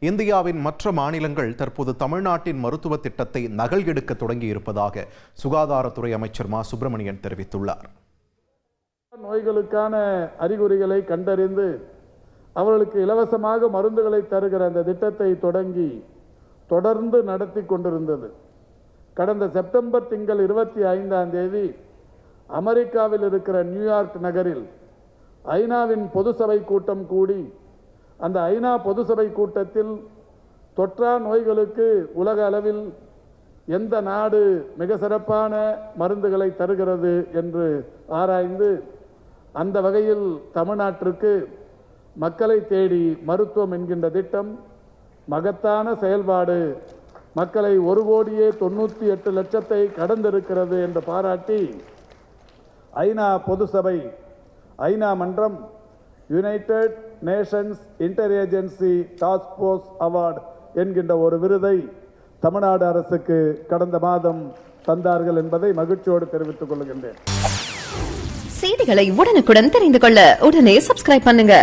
இந்தியாவின் மற்ற மாநிலங்கள் தற்போது தமிழ்நாட்டின் மருத்துவ திட்டத்தை நகல் எடுக்க தொடங்கியிருப்பதாக சுகாதாரத்துறை அமைச்சர் மா. சுப்பிரமணியன் தெரிவித்துள்ளார். நோய்களுக்கான அறிகுறிகளை கண்டறிந்து அவர்களுக்கு இலவசமாக மருந்துகளை தருகிற அந்த திட்டத்தை தொடங்கி தொடர்ந்து நடத்தி கொண்டிருந்தது. கடந்த செப்டம்பர் திங்கள் இருபத்தி ஐந்தாம் தேதி அமெரிக்காவில் இருக்கிற நியூயார்க் நகரில் ஐநாவின் பொது சபை கூட்டம் கூடி அந்த ஐநா பொது சபை கூட்டத்தில் தொற்றா நோய்களுக்கு உலக அளவில் எந்த நாடு மிக சிறப்பான மருந்துகளை தருகிறது என்று ஆராய்ந்து அந்த வகையில் தமிழ்நாட்டிற்கு மக்களை தேடி மருத்துவம் என்கின்ற திட்டம் மகத்தான செயல்பாடு மக்களை ஒரு கோடியே தொண்ணூற்றி எட்டு லட்சத்தை கடந்திருக்கிறது என்று பாராட்டி ஐநா பொது சபை ஐநா மன்றம் United Nations inter agency task force award என்கின்ற ஒரு விருதை தமிழ்நாடு அரசுக்கு கடந்த மாதம் தந்தார்கள் என்பதை மகிழ்ச்சியோடு தெரிவித்துக் கொள்கின்றேன். செய்திகளை உடனுக்குடன் தெரிந்து கொள்ள உடனே சப்ஸ்கிரைப் பண்ணுங்க.